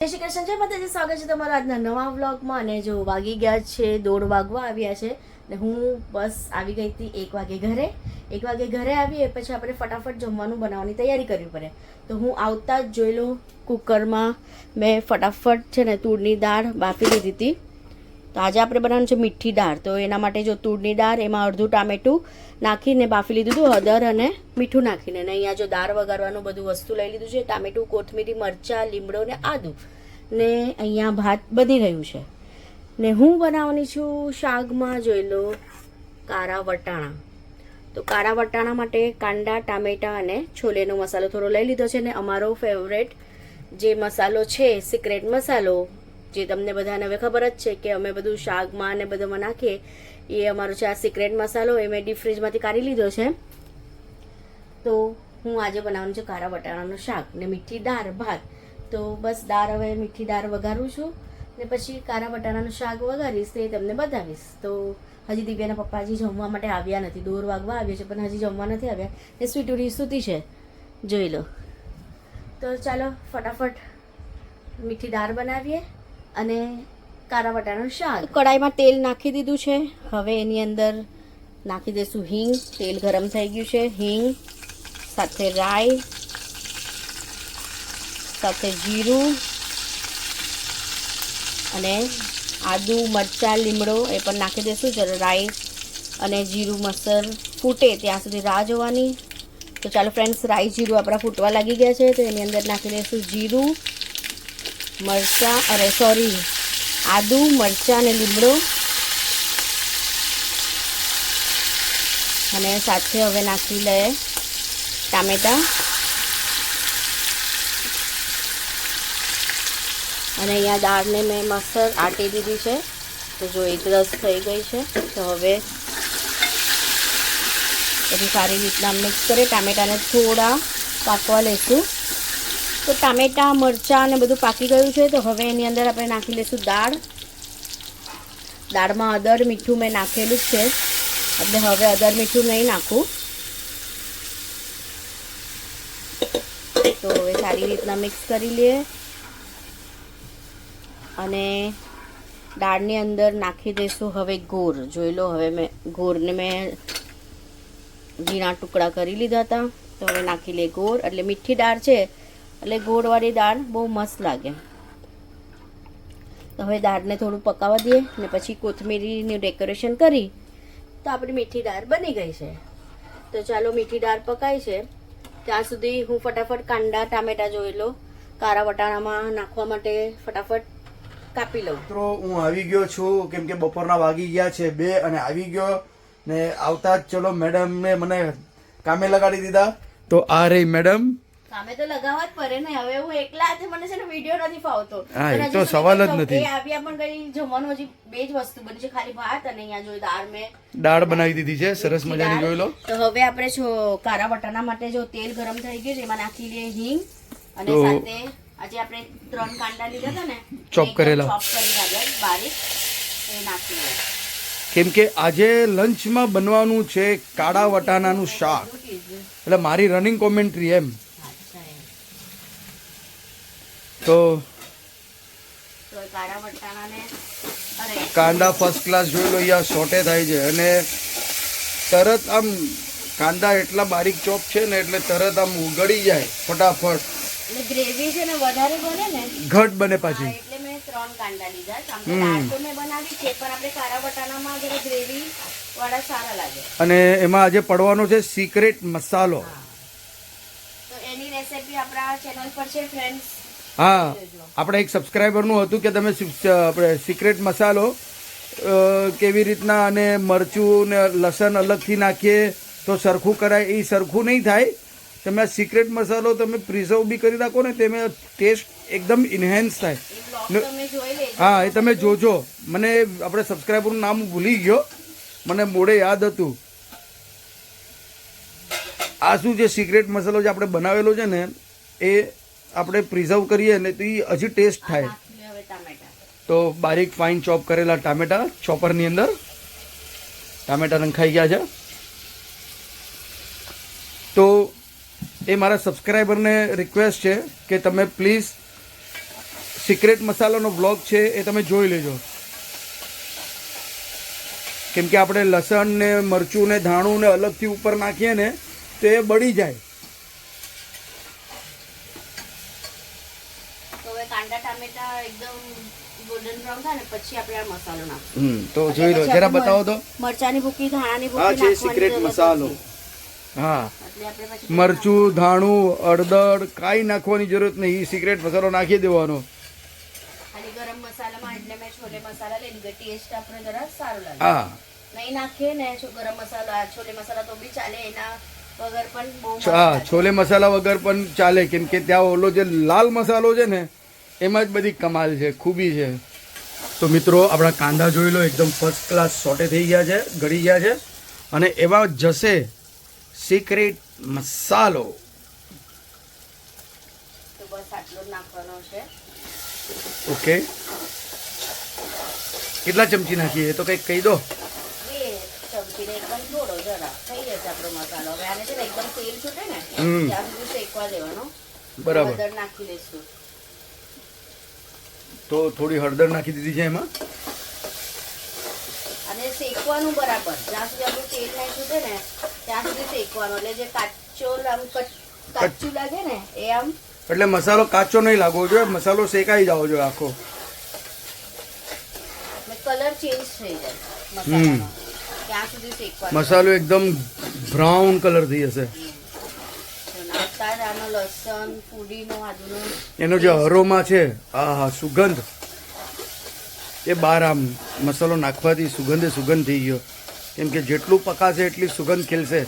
શ્રી કૃષ્ણ, જય માતાજી, સ્વાગત છે તમારા આજના નવા વ્લોગમાં. અને જો વાગી ગયા છે, દોઢ વાગવા આવ્યા છે, ને હું બસ આવી ગઈ હતી એક વાગે ઘરે. એક વાગે ઘરે આવી એ પછી આપણે ફટાફટ જમવાનું બનાવવાની તૈયારી કરવી પડે. તો હું આવતા જ જોઈ લઉં, કુકરમાં મેં ફટાફટ છે ને તુરની દાળ બાફી લીધી હતી. તો આજે આપણે બનાવવાનું છે મીઠી દાળ. તો એના માટે જો તુરની દાળ, એમાં અડધું ટામેટું નાખીને બાફી લીધું હતું, હળદર અને મીઠું નાખીને. અને અહીંયા જો દાળ વગાડવાનું બધું વસ્તુ લઈ લીધું છે, ટામેટું, કોથમીરી, મરચાં, લીમડો ને આદું. ને અહીંયા ભાત બની રહ્યું છે. ને હું બનાવવાની છું શાકમાં જોઈ લો, કારા વટાણા. તો કારા વટાણા માટે કાંદા, ટામેટા અને છોલેનો મસાલો થોડો લઈ લીધો છે ને અમારો ફેવરેટ જે મસાલો છે સિક્રેટ મસાલો, જે તમને બધાને હવે ખબર જ છે કે અમે બધું શાકમાં ને બધામાં નાખીએ એ અમારો છે આ સિક્રેટ મસાલો એ મેં ડીપ ફ્રીજમાંથી કાઢી લીધો છે. તો હું આજે બનાવવાનું છે કારા વટાણાનું શાક ને મીઠી દાળ, ભાત. તો બસ દાળ હવે મીઠી દાળ વઘારું છું ને પછી કારા વટાણાનું શાક વઘારીશ તે તમને બતાવીશ. તો હજી દિવ્યાના પપ્પા હજી જમવા માટે આવ્યા નથી. દોર વાગવા આવ્યા છે, પણ હજી જમવા નથી આવ્યા. ને સ્વીટુરી સૂતી છે. જોઈ લો. તો ચાલો ફટાફટ મીઠી દાળ બનાવીએ અને કારા વટાણાનું શાક. કડાઈમાં તેલ નાખી દીધું છે. હવે એની અંદર નાખી દઈશું હિંગ. તેલ ગરમ થઈ ગયું છે. હિંગ, સાથે રાઈ, સાથે જીરું અને આદુ, મરચાં, લીમડો એ પણ નાખી દઈશું. જરા રાઈ અને જીરું, મસર ફૂટે ત્યાં સુધી રાહ જોવાની. તો ચાલો ફ્રેન્ડ્સ રાઈ, જીરું આપણા ફૂટવા લાગી ગયા છે. તો એની અંદર નાખી દઈશું જીરું, મરચાં અરે સોરી આદુ, મરચાં અને લીમડો. અને સાથે હવે નાખી લે ટામેટાં. અને અહીંયા દાળને મેં મસ્ત આટી દીધી છે. તો જો એક રસ થઈ ગઈ છે. તો હવે બધું સારી રીતના મિક્સ કરી ટામેટાને થોડા પાકવા લઈશું. તો ટામેટાં, મરચાં ને બધું પાકી ગયું છે, તો હવે એની અંદર આપણે નાખી લઈશું દાળ. દાળમાં અદર મીઠું મેં નાખેલું જ છે. એટલે હવે અદર મીઠું નહીં નાખું. તો હવે સારી રીતના મિક્સ કરી લઈએ. અને દાળની અંદર નાખી દઈશું હવે ગોળ જોઈ લો, હવે મેં ગોળને મેં ઝીણા ટુકડા કરી લીધા હતા. તો હવે નાખી લઈએ ગોળ એટલે મીઠી દાળ છે એટલે ગોળવાળી દાળ બહુ મસ્ત લાગે. તો હવે દાળને થોડું પકાવવા દઈએ ને પછી કોથમીરીનું ડેકોરેશન કરી તો આપણી મીઠી દાળ બની ગઈ છે. તો ચાલો મીઠી દાળ પકાય છે. ત્યાં સુધી હું ફટાફટ કાંદા ટામેટા જોઈ લો કારા વટાણામાં નાખવા માટે ફટાફટ કાપી લઉં. મિત્રો હું આવી ગયો છું. કેમ કે બપોરના વાગી ગયા છે બે અને આવી ગયો ને આવતા જ ચલો મેડમને મને કામે લગાડી દીધા. તો આ રહી મેડમ. કામે તો લગાવવા જ પડે ને. હવે હું એકલા હાથે મને છે ને વીડિયો નથી ફાવતો. હા, એ તો સવાલ જ નથી. એ આવ્યા પણ કઈ જમવાનું હજી બે જ વસ્તુ બની છે. ખાલી ભાત અને અહીંયા જોઈ દાળ મેં દાળ બનાવી દીધી છે. સરસ મજાની જોઈ લો. તો હવે આપણે જો કારા વટાણા માટે જો તેલ ગરમ થઈ ગયું છે એમાં નાખી લઈએ હિંગ અને સાથે આજે આપણે ત્રણ કાંદા લીધા હતા ને ચોપ કરેલા. ચોપ કરી કાઢ્યા બારીક. એ નાખી લઈએ કેમ કે આજે લંચમાં બનવાનું છે કાળા વટાણાનું શાક. એટલે મારી રનિંગ કોમેન્ટ્રી એમ. તો કાંદા ફર્સ્ટ ક્લાસ જોઈ લો અહીંયા સોટે થાય છે. અને તરત આમ કાંદા એટલા બારીક ચોપ છે ને એટલે તરત આમ ઉગડી જાય ફટાફટ. ગ્રેવી છે ને વધારે બને ને? ઘટ બને પાછી. એટલે મેં ત્રણ કાંદા લીધા તો મેં બનાવી છે પણ આપણે કારા વટાણામાં જરા ગ્રેવી વાળા સારા લાગે. અને એમાં આજે પડવાનો છે સિક્રેટ મસાલો. તો એની રેસિપી આપણા ચેનલ પર છે ફ્રેન્ડ્સ હા આપણે એક સબસ્ક્રાઈબરનું હતું કે તમે આપણે સિક્રેટ મસાલો કેવી રીતના અને મરચું ને લસણ અલગથી નાખીએ તો સરખું કરાય એ સરખું નહીં થાય. તમે આ સિક્રેટ મસાલો તમે પ્રિઝર્વ બી કરી રાખો ને તેમાં ટેસ્ટ એકદમ ઇન્હેન્સ થાય. હા એ તમે જોજો. મને આપણે સબસ્ક્રાઈબરનું નામ ભૂલી ગયો. મને મોડે યાદ હતું. આ શું જે સિક્રેટ મસાલો જે આપણે બનાવેલો છે ને એ આપણે પ્રિઝર્વ કરીએ ને તો એ હજી ટેસ્ટ થાય. તો બારીક ફાઇન ચોપ કરેલા ટામેટા ચોપરની અંદર. ટામેટા નંખાઈ ગયા છે. તો એ મારા સબસ્ક્રાઈબરને રિક્વેસ્ટ છે કે તમે પ્લીઝ સિક્રેટ મસાલાનો બ્લોગ છે એ તમે જોઈ લેજો. કેમ કે આપણે લસણ ને મરચું ને ધાણું ને અલગથી ઉપર નાખીએ ને તો એ બળી જાય તો હવે કાંદા ટામેટા એકદમ ગોલ્ડન બ્રાઉન થાય ને પછી આપણે આ મસાલો નાખીશું હમ તો જોઈ લો જરા બતાવો તો. મરચાની ભૂકી ધાણાની આ છે સિક્રેટ મસાલો. હા. મરચું ધાણું અડદર કાંઈ નાખવાની જરૂરત નહીં. સિક્રેટ મસાલો નાખી દેવાનો. ખાલી ગરમ મસાલામાં એટલે મેં છોલે મસાલા લઈને ટેસ્ટ આપણે જરા સારો લાગે. હા. નહીં નાખીએ ને ગરમ મસાલા છોલે મસાલા તો બી ચાલે એના વગર પણ હા છોલે મસાલા વગર પણ ચાલે. કેમ કે ત્યાં ઓલો જે લાલ મસાલો છે ને એમાં જ બધી કમાલ છે ખૂબી છે. તો મિત્રો આપણા કાંદા જોઈ લો એકદમ ફર્સ્ટ ક્લાસ સોટે થઈ ગયા છે ગળી ગયા છે. અને એવા જશે સિક્રેટ મસાલો. ઓકે કેટલા ચમચી નાખીએ? તો કંઈક કહી દો. ચમચીને એકદમ થોડો જરા. થઈ જશે આપણો મસાલો. હવે આને છે ને એકદમ તેલ છૂટે ને હમ. ત્યાં સુધી શેકવા દેવાનો. બરાબર. નાખી દઈશું. તો થોડી હળદર નાખી દીધી છે એમાં. અને શેકવાનું બરાબર. જ્યાં સુધી આપણે તેલ નહીં છૂટે ને ત્યાં સુધી શેકવાનું. એટલે જે કાચો આમ કાચું લાગે ને એ આમ એટલે મસાલો કાચો નહીં લાગવો જોઈએ મસાલો શેકાઈ જવો જોઈએ આખો. કલર ચેન્જ થઈ જાય મસાલાનો ત્યાં સુધી શેકવાનું. મસાલો એકદમ બ્રાઉન કલર થઈ જશે નાખતા લસણ પુડીનો આદુનો. એનો જે અરોમા છે આ સુગંધ એ બહાર આમ મસાલો નાખવાથી સુગંધે સુગંધ થઈ ગયો. કેમ કે જેટલું પકાશે એટલી સુગંધ ખીલશે.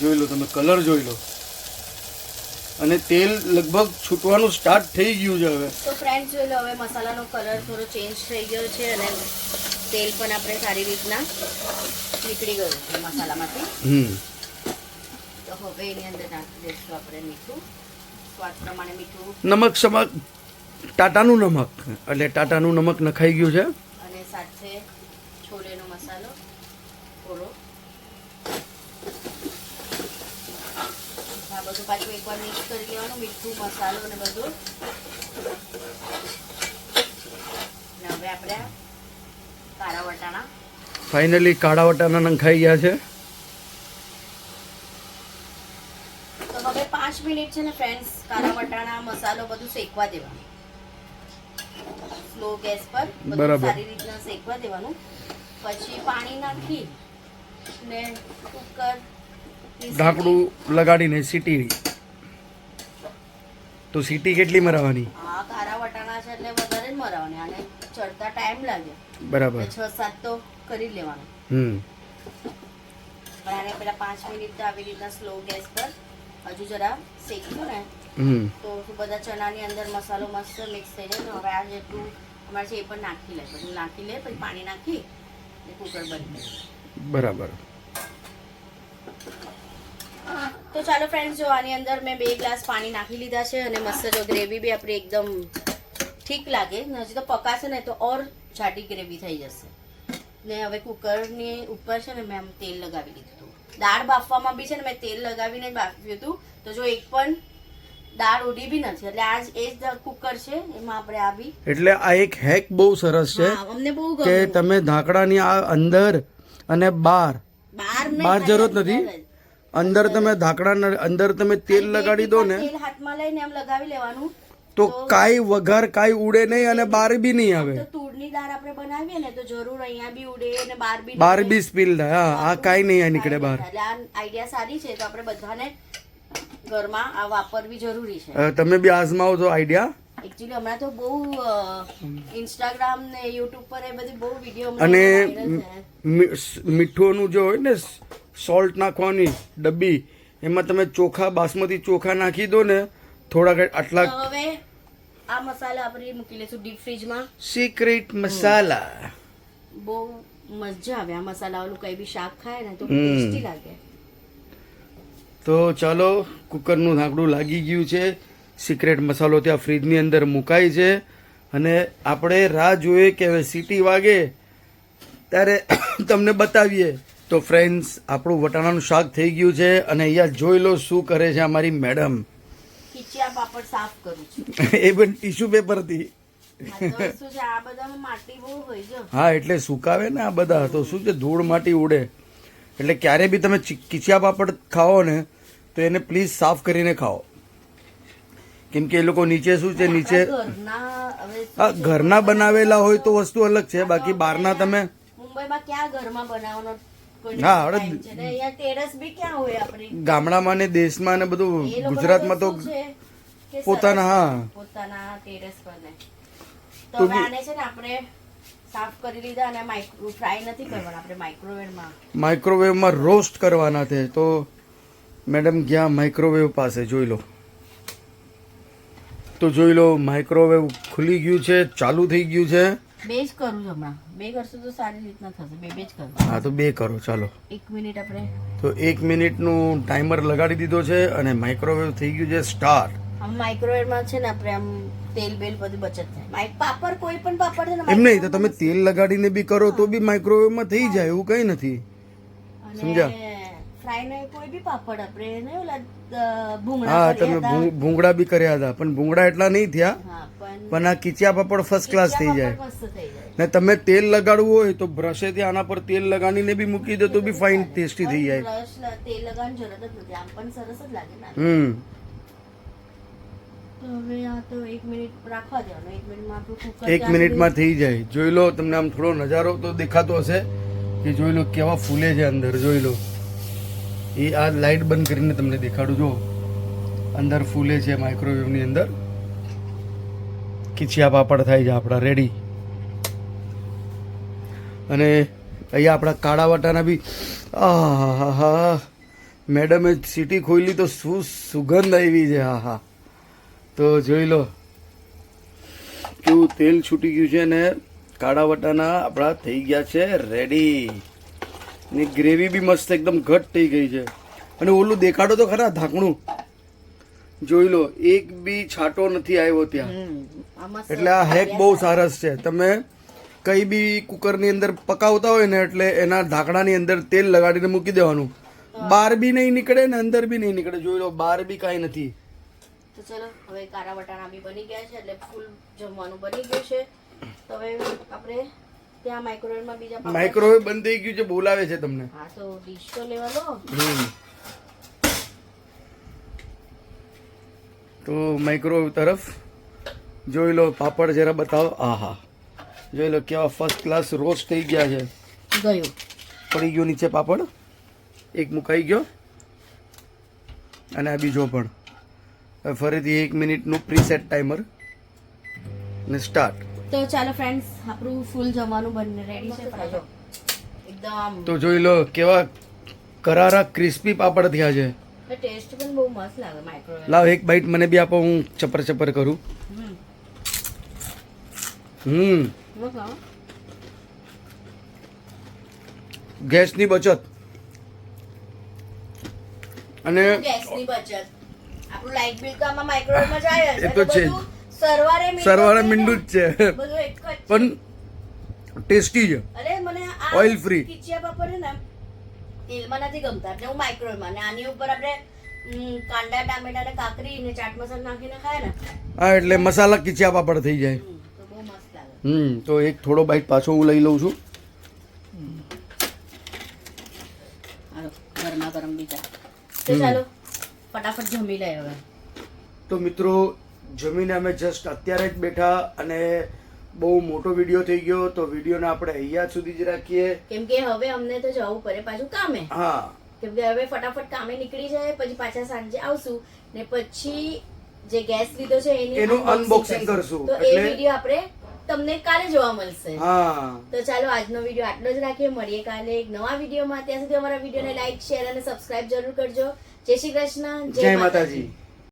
જોઈ લો તમે કલર જોઈ લો. અને તેલ લગભગ છૂટવાનું સ્ટાર્ટ થઈ ગયું છે હવે. તો ફ્રેન્ડ્સ જોઈ લો હવે મસાલાનો કલર થોડો ચેન્જ થઈ ગયો છે અને તેલ પણ આપણે સારી રીતના નીકળી ગયું મસાલામાંથી. હમ. તો હવે એની અંદર નાખી દઈશું આપણે મીઠું. સ્વાદ પ્રમાણે મીઠું. નમક સમક ટાટાનું નમક એટલે ટાટાનું નમક નખાઈ ગયું છે. અને સાથે છોલેનો મસાલો થોડો આ બધું પાછું એકવાર મિક્સ કરી લેવાનું મીઠું મસાલો ને બધું. હવે આપણે ફાઇનલી કાળા વટાણા નંખાઈ ગયા છે. તો હવે પાંચ મિનિટ છે ને ફ્રેન્ડ્સ કાળા વટાણા મસાલો બધું શેકવા દેવાનું. સ્લો ગેસ પર બરાબર. સારી રીતના શેકવા દેવાનું. પછી પાણી નાખી ને કુકર ઢાંકણું લગાડીને સીટી. તો સીટી કેટલી મરાવાની? હા કાળા વટાણા છે એટલે વધારે જ મરાવાની અને ચડતા ટાઈમ લાગે. બરાબર. છ સાત તો કરી લેવાનું. હમ. પણ આને પેલા પાંચ મિનિટ તો આવી રીતના સ્લો ગેસ પર હજુ જરા શેક્યું ને હમ. તો બધા ચણાની અંદર મસાલો મસ્ત મિક્સ થઈ જાય હવે આ જેટલું અમારે છે એ પણ નાખી લે. બધું નાખી લે પછી પાણી નાખી ને કુકર બંધ કરી બરાબર. તો ચાલો ફ્રેન્ડ્સ જો આની અંદર મેં બે ગ્લાસ પાણી નાખી લીધા છે અને મસ્ત જો ગ્રેવી બી આપણી એકદમ ઠીક લાગે હજી તો પકાશે ને તો ઓર જાડી ગ્રેવી થઈ જશે. ને હવે કુકરની ઉપર છે ને મેં આમ તેલ લગાવી દીધું હતું. દાળ બાફવામાં બી છે ને મેં તેલ લગાવીને જ બાફ્યું હતું. તો જો એક પણ દાળ ઉડી બી નથી એટલે આજ એ જ કુકર છે એમાં આપણે આ બી એટલે આ એક હેક બહુ સરસ છે અમને બહુ કે તમે ઢાંકડાની આ અંદર અને બહાર બહાર જરૂરત નથી. અંદર તમે ઢાંકણા અંદર તમે તેલ લગાડી દો ને. તેલ હાથમાં લઈને એમ લગાવી લેવાનું. તો કાંઈ વઘાર કાંઈ ઉડે નહીં અને બહાર બી નહીં આવે. તો તુરની દાળ આપણે બનાવીએ ને તો જરૂર અહીંયા બી ઉડે અને બહાર બી સ્પીલ થાય હા આ કાંઈ નહીં આ નીકળે બહાર. એટલે આ આઈડિયા સારી છે તો આપણે બધાને ઘરમાં આ વાપરવી જરૂરી છે. તમે બી આઝમાવો છો આઈડિયા? એકચ્યુઅલી હમણાં તો બહુ ઇન્સ્ટાગ્રામ ને યુટ્યુબ પર એ બધી બહુ વીડિયો અને મીઠુંનું જે હોય ને સોલ્ટ નાખવાની ડબ્બી એમાં તમે ચોખા બાસમતી ચોખા નાખી દો ને થોડાક આટલા હવે આ મસાલા આપણે મૂકી લેશું ડીપ ફ્રીજમાં સિક્રેટ મસાલા. બહુ મજા આવે આ મસાલા ઓલું કઈ બી શાક ખાય ને તો ટેસ્ટી લાગે. તો ચાલો કુકરનું ઢાંકણું લાગી ગયું છે. સિક્રેટ મસાલો ત્યાં ફ્રીજની અંદર મુકાય છે. અને આપણે રાહ જોઈએ કે હવે સીટી વાગે. ત્યારે તમને બતાવીએ. તો ફ્રેન્ડ્સ આપણું વટાણાનું શાક થઈ ગયું છે. અને અહીંયા જોઈ લો શું કરે છે અમારી મેડમ ખીચિયા પાપડ સાફ કરું છું. એ પણ ટીશ્યુ હોય જો. હા એટલે સુકાવે ને આ બધા. તો શું છે ધૂળ માટી ઉડે. એટલે ક્યારે બી તમે કિચિયા પાપડ ખાઓ ને તો એને પ્લીઝ સાફ કરીને ખાઓ. કેમ કે એ લોકો નીચે શું છે નીચે ઘરના બનાવેલા હોય તો વસ્તુ અલગ છે બાકી બહારના તમે મુંબઈમાં ક્યાં ઘરમાં બનાવવાનો હા, હવે ને આપણી? ગામડામાં ને દેશમાં ને બધું ગુજરાતમાં તો પોતાના, હા. પોતાના ટેરેસ પર ને તો તો હવે બી- આને છે ને આપણે સાફ કરી લીધા અને માઇક્રો ફ્રાય નથી કરવાના આપણે માઇક્રોવેવમાં માઇક્રોવેવમાં રોસ્ટ કરવાના છે. તો મેડમ ગયા માઇક્રોવેવ પાસે જોઈ લો. તો જોઈ લો માઇક્રોવેવ ખુલી ગયું છે ચાલુ થઈ ગયું છે. બે જ કરું છું હમણાં. બે કરશું તો સારી રીતના થશે. બે બે જ કરવા હા તો બે કરો ચાલો. એક મિનિટ આપણે તો એક મિનિટનું ટાઈમર લગાડી દીધો છે અને માઇક્રોવેવ થઈ ગયું છે સ્ટાર્ટ આમ માઇક્રોવેવમાં છે ને આપણે આમ તેલ બેલ બધું બચત થાય. માઇક પાપડ કોઈ પણ પાપડ છે ને એમ નહીં તો તમે તેલ લગાડીને બી કરો તો બી માઇક્રોવેવમાં થઈ જાય એવું કંઈ નથી. સમજ્યા? ફ્રાય ને કોઈ બી પાપડ આપણે ને ઓલા ભૂંગળા હા તમે ભૂંગળા બી કર્યા હતા પણ ભૂંગળા એટલા નહીં થયા. પણ આ કિચિયા પાપડ ફર્સ્ટ ક્લાસ થઈ જાય. ને તમે તેલ લગાડવું હોય તો બ્રશેથી આના પર તેલ લગાડીને બી મૂકી દો તો બી ફાઇન ટેસ્ટી થઈ જાય. તેલ લગાવવાની જરૂર જ નથી આમ પણ સરસ જ લાગે હમ. એક મિનિટમાં થઈ જાય. જોઈ લો તમને આમ થોડો નજારો તો દેખાતો હશે કે જોઈ લો કેવા ફૂલે છે અંદર જોઈ લો. એ આ લાઇટ બંધ કરીને તમને દેખાડું. જો, અંદર ફૂલે છે માઇક્રોવેવની અંદર. ખીચિયા પાપડ થાય છે આપણા રેડી અને અહીંયા આપણા કાળા વટાના બી. આહા મેડમે સીટી ખોલી તો શું સુગંધ આવી છે, હા હા. તો જોઈ લો. કેવું તેલ છૂટી ગયું છે ને, કાળા વટાના આપણા થઈ ગયા છે રેડી ને ગ્રેવી બી મસ્ત એકદમ ઘટ થઈ ગઈ છે. અને ઓલું દેખાડો તો ખરા ઢાંકણું? જોઈ લો એક બી છાંટો નથી આવ્યો ત્યાં. એટલે આ હેક બહુ સરસ છે. તમે કઈ બી કુકરની અંદર પકાવતા હોય ને એટલે એના ઢાંકણાની અંદર તેલ લગાડીને મૂકી દેવાનું. બહાર બી નહીં નીકળે ને અંદર બી નહીં નીકળે. જોઈ લો બહાર બી કાંઈ નથી. તો ચલો હવે કારા વટાણા બી બની ગયા છે એટલે ફૂલ જમવાનું બની ગયું છે. તો હવે આપણે ત્યાં માઇક્રોવેવમાં બીજા માઇક્રોવેવ બંધ થઈ ગયું છે બોલાવે છે તમને. હા તો ડીશ તો લેવા લો. હમ. તો માઇક્રોવેવ તરફ જોઈ લો પાપડ જરા બતાવો. આહા. જોઈ લો કેવા ફર્સ્ટ ક્લાસ રોસ્ટ થઈ ગયા છે. ગયું. પડી ગયો નીચે પાપડ. એક મુકાઈ ગયો. અને આ બીજો પણ. ફરીથી એક મિનિટનું પ્રીસેટ ટાઈમર ને સ્ટાર્ટ તો ચાલો ફ્રેન્ડ્સ આપણું ફૂલ જમવાનું બનીને રેડી છે એકદમ. તો જોઈ લો કેવા કરારા ક્રિસ્પી પાપડ થયા છે. ટેસ્ટ પણ બહુ મસ્ત લાગે માઇક્રોવેવ લાવ એક બાઈટ મને બી આપો હું ચપર ચપર કરું. હમ. ગેસની બચત. અને ગેસની બચત. આપણું લાઇટ બિલ તો આમાં માઇક્રોવેવમાં જાય એ તો છે સરવારે મીંડું જ છે. પણ ટેસ્ટી છે. અરે મને ઓઇલ ફ્રી. ખીચિયા પાપડ ને તેલમાં નથી ગમતા. એટલે હું માઇક્રોવેવમાં ને આની ઉપર આપણે કાંદા ટામેટા ને કાકરી ને ચાટ મસાલા નાખીને ખાય ને. હા એટલે મસાલા ખીચિયા પાપડ થઈ જાય. હમ, તો એક થોડો બાઈટ પાછો હું લઈ લઉં છું. ગરમા ગરમ બીજા. ચાલો ફટાફટ જમી લે હવે. તો મિત્રો જમીને અમે જસ્ટ અત્યારે જ બેઠા અને બહુ મોટો વીડિયો થઈ ગયો તો વિડીયોને આપણે અહીંયા સુધી જ રાખીએ. કેમ કે હવે અમને તો જવું પડે પાછું કામે. હા. કેમ કે હવે ફટાફટ કામે નીકળી જાય પછી પાછા સાંજે આવશું ને પછી જે ગેસ લીધો છે એની unboxing કરશું. તો એ વીડિયો આપણે તમને કાલે જોવા મળશે. હા. તો ચાલો આજનો વીડિયો આટલો જ રાખીએ. મળીએ કાલે એક નવા વિડીયોમાં. ત્યાં સુધી અમારા વિડીયોને લાઈક શેર અને સબસ્ક્રાઇબ જરૂર કરજો. જય શ્રી કૃષ્ણ. જય માતાજી.